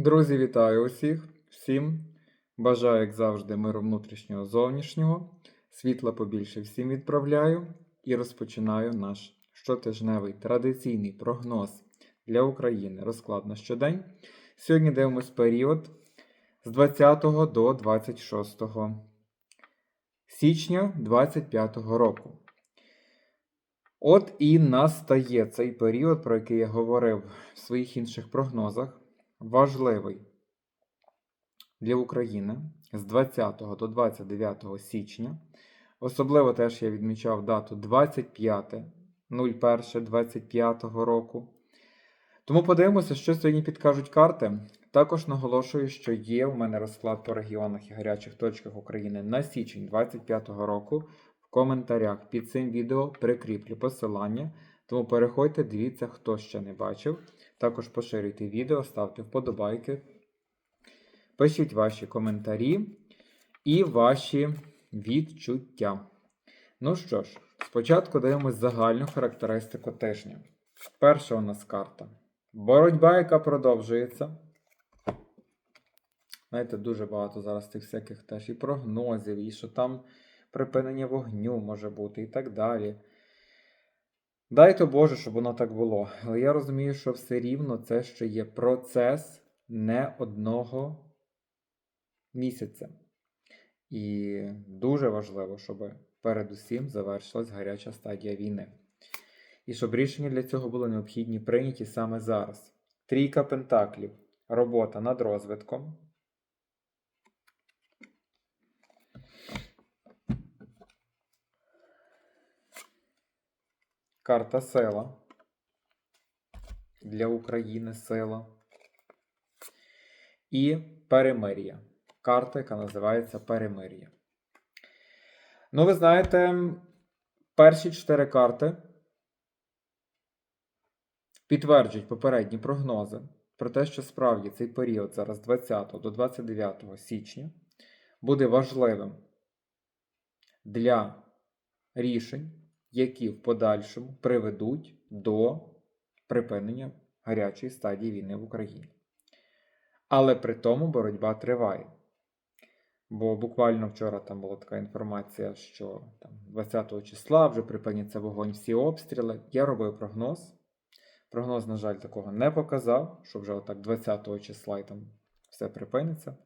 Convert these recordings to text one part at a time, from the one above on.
Друзі, вітаю усіх! Всім бажаю, як завжди, миру внутрішнього зовнішнього. Світла побільше всім відправляю і розпочинаю наш щотижневий традиційний прогноз для України. Розклад на щодень. Сьогодні дивимось період з 20 до 26 січня 2025 року. От і настає цей період, про який я говорив в своїх інших прогнозах, важливий для України з 20 до 29 січня. Особливо теж я відмічав дату 25, 01, 25 року. Тому подивимося, що сьогодні підкажуть карти. Також наголошую, що є у мене розклад по регіонах і гарячих точках України на січень 2025 року. В коментарях під цим відео прикріплю посилання. Тому переходьте, дивіться, хто ще не бачив. Також поширюйте відео, ставте вподобайки, пишіть ваші коментарі і ваші відчуття. Ну що ж, спочатку дивимось загальну характеристику тижня. Перша у нас карта. Боротьба, яка продовжується. Знаєте, дуже багато зараз тих всяких теж і прогнозів, і що там припинення вогню може бути, і так далі. Дайте Боже, щоб воно так було. Але я розумію, що все рівно це ще є процес не одного місяця. І дуже важливо, щоб передусім завершилась гаряча стадія війни. І щоб рішення для цього були необхідні прийняті саме зараз. Трійка пентаклів. Робота над розвитком. Карта сила. Для України сила. І перемир'я. Карта, яка називається Перемир'я. Ну, ви знаєте, перші чотири карти підтверджують попередні прогнози про те, що справді цей період зараз з 20 до 29 січня буде важливим для рішень, які в подальшому приведуть до припинення гарячої стадії війни в Україні. Але при тому боротьба триває. Бо буквально вчора там була така інформація, що там 20 числа вже припиняться вогонь всі обстріли. Я робив прогноз. Прогноз, на жаль, такого не показав, що вже отак 20 числа і там все припиниться.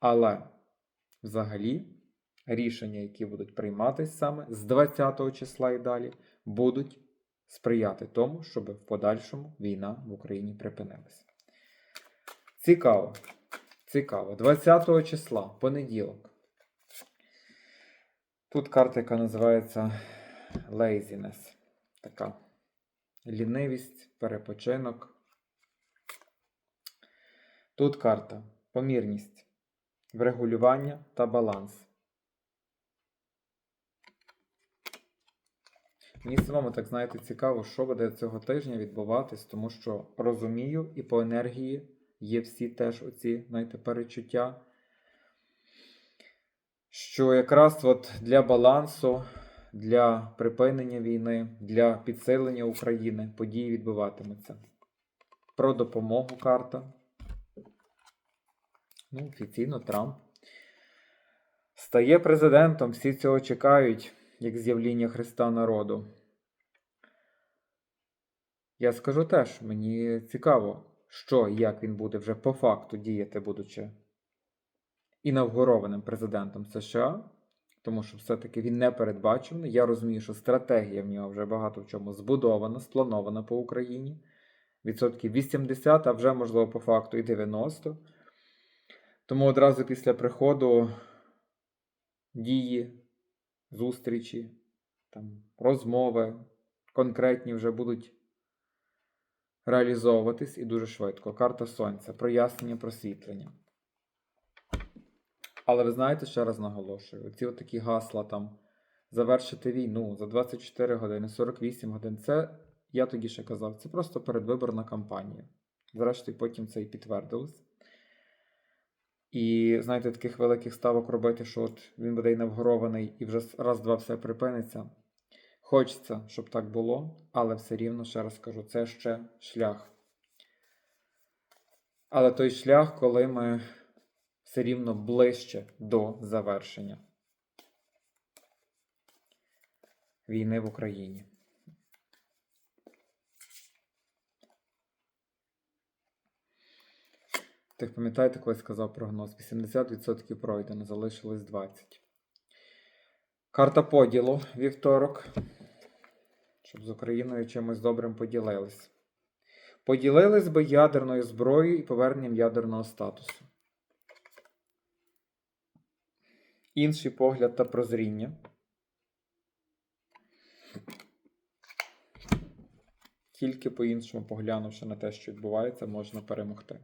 Але взагалі рішення, які будуть прийматися саме з 20 числа і далі, будуть сприяти тому, щоб в подальшому війна в Україні припинилася. Цікаво. Цікаво. 20 числа, понеділок. Тут карта, яка називається Laziness. Така лінивість, перепочинок. Тут карта помірність, врегулювання та баланс. Мені самому, так знаєте, цікаво, що буде цього тижня відбуватись, тому що розумію і по енергії є всі теж оці, знаєте, перечуття. Що якраз от для балансу, для припинення війни, для підсилення України події відбуватимуться. Про допомогу карта. Ну, офіційно Трамп стає президентом. Всі цього чекають, як з'явління Христа народу. Я скажу теж, мені цікаво, що і як він буде вже по факту діяти, будучи інавгурованим президентом США, тому що все-таки він не передбачений. Я розумію, що стратегія в нього вже багато в чому збудована, спланована по Україні. Відсотків 80, а вже, можливо, по факту і 90. Тому одразу після приходу дії, зустрічі, там, розмови конкретні вже будуть реалізовуватись і дуже швидко. Карта Сонця, прояснення, просвітлення. Але ви знаєте, ще раз наголошую: ці такі гасла там завершити війну за 24 години, 48 годин. Це я тоді ще казав, це просто передвиборна кампанія. Зрештою, потім це і підтвердилось. І знаєте, таких великих ставок робити, що от він буде інавгурований і вже раз-два все припиниться. Хочеться, щоб так було, але все рівно, ще раз кажу, це ще шлях. Але той шлях, коли ми все рівно ближче до завершення війни в Україні. Так пам'ятаєте, коли сказав прогноз? 80% пройдено, залишилось 20%. Карта поділу вівторок. Щоб з Україною чимось добрим поділились. Поділились би ядерною зброєю і поверненням ядерного статусу. Інший погляд та прозріння. Тільки по-іншому поглянувши на те, що відбувається, можна перемогти.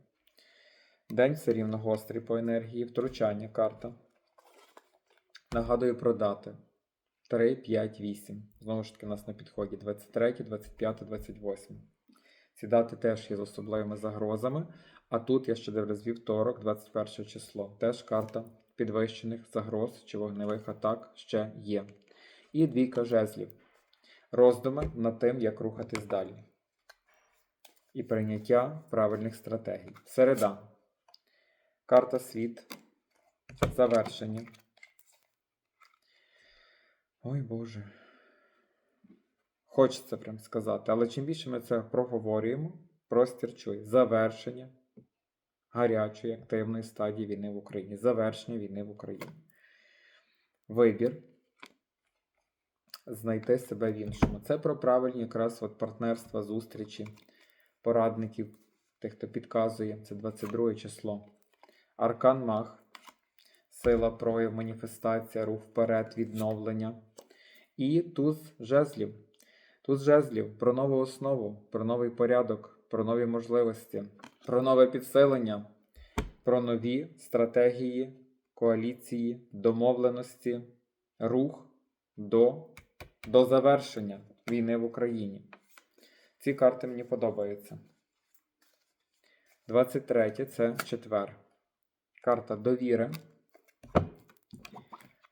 День все рівно гострий по енергії, втручання карта. Нагадую про дати. 3, 5, 8. Знову ж таки, у нас на підході 23, 25, 28. Ці дати теж є з особливими загрозами. А тут я ще дивлюсь вівторок, 21 число. Теж карта підвищених загроз чи вогневих атак ще є. І двійка жезлів. Роздуми над тим, як рухатись далі. І прийняття правильних стратегій. Середа. Карта світ. Завершення. Ой Боже. Хочеться прям сказати, але чим більше ми це проговорюємо, простір чує. Завершення гарячої активної стадії війни в Україні. Завершення війни в Україні. Вибір. Знайти себе в іншому. Це про правильні якраз от партнерства, зустрічі, порадників, тих, хто підказує. Це 22 число. Аркан Мах. Сила прояв, маніфестація, рух вперед, відновлення. І туз жезлів. Туз жезлів про нову основу, про новий порядок, про нові можливості, про нове підсилення, про нові стратегії, коаліції, домовленості, рух до, до завершення війни в Україні. Ці карти мені подобаються. 23 це четвер. Карта довіри.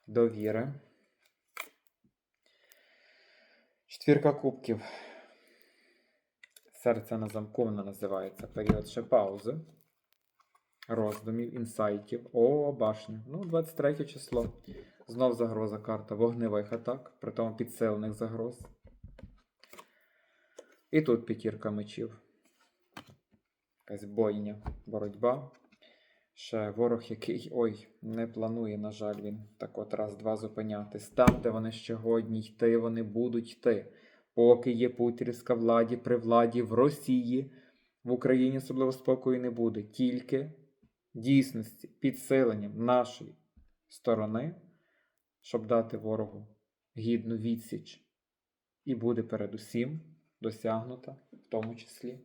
Довіри. Четвірка кубків. Серце на замку вона називається. Період ще паузи. Роздумів, інсайтів. О, башня. Ну, 23 число. Знов загроза карта вогневих атак, при тому підсилених загроз. І тут п'ятірка мечів. Якась бойня, боротьба. Ще ворог, який ой, не планує, на жаль, він так от раз-два зупинятись. Там, де вони ще годні йти, вони будуть йти. Поки є путірська владі при владі в Росії, в Україні особливо спокою не буде. Тільки дійсності, підсиленням нашої сторони, щоб дати ворогу гідну відсіч. І буде передусім досягнута, в тому числі.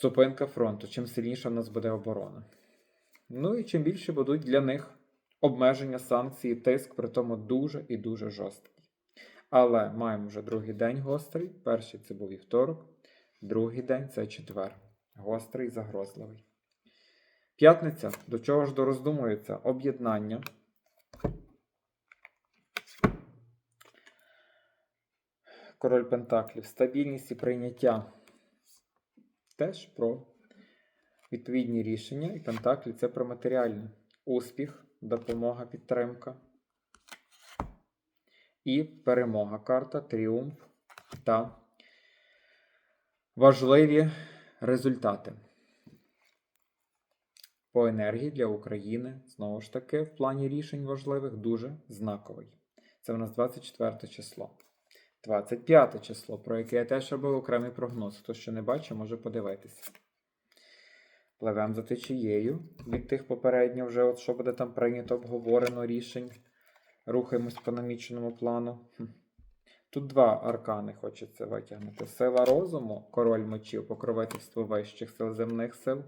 Зупинка фронту. Чим сильніша в нас буде оборона. Ну і чим більше будуть для них обмеження санкцій, тиск, при тому дуже і дуже жорсткий. Але маємо вже другий день гострий. Перший це був вівторок, другий день це четвер. Гострий, загрозливий. П'ятниця. До чого ж дороздумується? Об'єднання. Король Пентаклів. Стабільність і прийняття. Теж про відповідні рішення. І Пентаклі це про матеріальне. Успіх, допомога, підтримка. І перемога карта, тріумф та важливі результати. По енергії для України, знову ж таки, в плані рішень важливих дуже знаковий. Це у нас 24 число. 25 число, про яке я теж робив окремий прогноз. Хто ще не бачив, може подивитися. Пливемо за течією від тих попередньо вже, от що буде там прийнято, обговорено рішень. Рухаємось по наміченому плану. Тут два аркани хочеться витягнути: сила розуму, король мечів, покровительство вищих сил земних сил.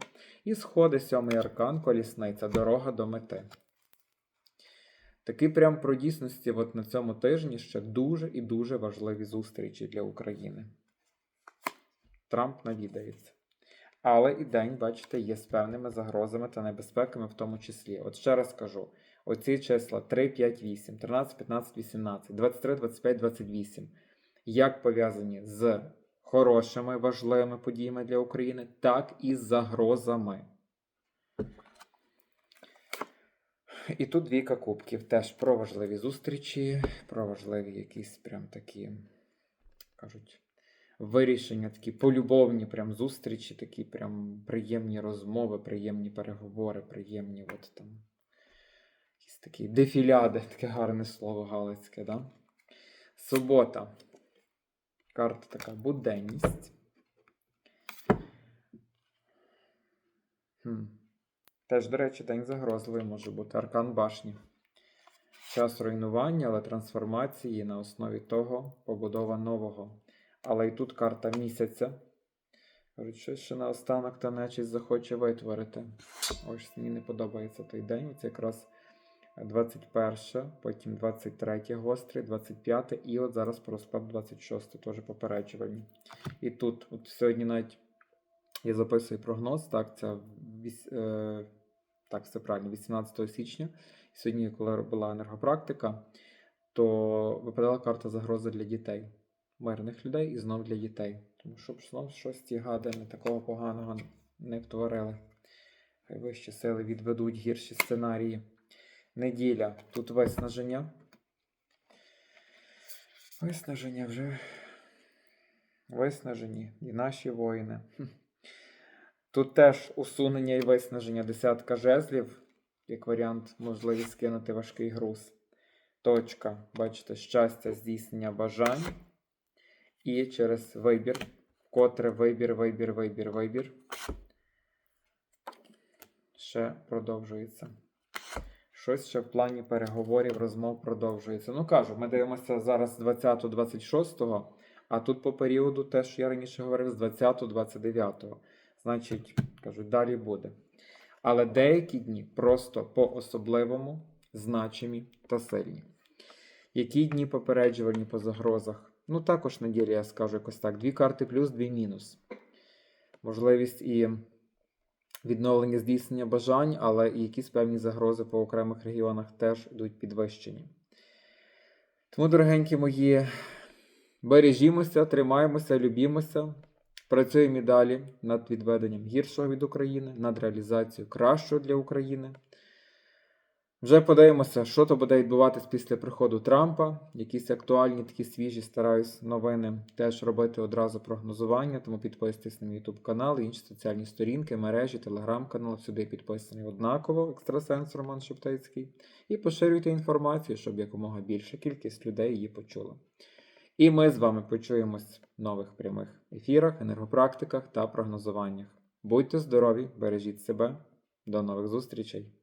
І сходи сьомий аркан, колісниця, дорога до мети. Такі прям про дійсності от на цьому тижні ще дуже і дуже важливі зустрічі для України. Трамп навідається. Але і день, бачите, є з певними загрозами та небезпеками в тому числі. От ще раз кажу: оці числа 3, 5, 8, 13, 15, 18, 23, 25, 28. Як пов'язані з хорошими, важливими подіями для України, так і з загрозами. І тут двійка кубків. Теж про важливі зустрічі, про важливі якісь прям такі, кажуть, вирішення, такі полюбовні прям зустрічі, такі прям приємні розмови, приємні переговори, приємні от там. Якісь такі дефіляди, таке гарне слово галицьке, да? Субота. Карта така буденність. Хм. Теж, до речі, день загрозливий може бути аркан башні. Час руйнування, але трансформації на основі того побудова нового. Але і тут карта місяця. Кажуть, щось ще наостанок та нечість захоче витворити. Ось мені не подобається той день. Це якраз 21, потім 23 гострий, 25 і от зараз про розклад 26, теж попереджувальні. І тут, от сьогодні навіть я записую прогноз, так, це так, все правильно, 18 січня. Сьогодні, коли була енергопрактика, то випадала карта загрози для дітей, мирних людей і знов для дітей. Тому щоб знов щось ті гади не такого поганого не втворили. Хай вищі сили відведуть гірші сценарії. Неділя. Тут виснаження. Виснаження вже. Виснажені і наші воїни. Тут теж усунення і виснаження десятка жезлів, як варіант, можливість скинути важкий груз. Точка, бачите, щастя, здійснення бажань. І через вибір. Котре вибір, вибір, вибір, вибір. Ще продовжується. Щось ще в плані переговорів, розмов продовжується. Ну кажу, ми дивимося зараз 20-26, а тут по періоду теж я раніше говорив з 20-29. Значить, кажуть, далі буде. Але деякі дні просто по-особливому значимі та сильні. Які дні попереджувальні по загрозах? Ну, також неділя, я скажу якось так. Дві карти плюс, дві мінус. Можливість і відновлення здійснення бажань, але і якісь певні загрози по окремих регіонах теж йдуть підвищені. Тому, дорогенькі мої, бережімося, тримаємося, любімося. Працюємо і далі над відведенням гіршого від України, над реалізацією кращого для України. Вже подивимося, що то буде відбуватись після приходу Трампа. Якісь актуальні, такі свіжі, стараюсь новини теж робити одразу прогнозування. Тому підписуйтесь на мій YouTube канал, інші соціальні сторінки, мережі, телеграм-канал. Сюди підписаний однаково, екстрасенс Роман Шептицький. І поширюйте інформацію, щоб якомога більша кількість людей її почула. І ми з вами почуємось в нових прямих ефірах, енергопрактиках та прогнозуваннях. Будьте здорові, бережіть себе. До нових зустрічей!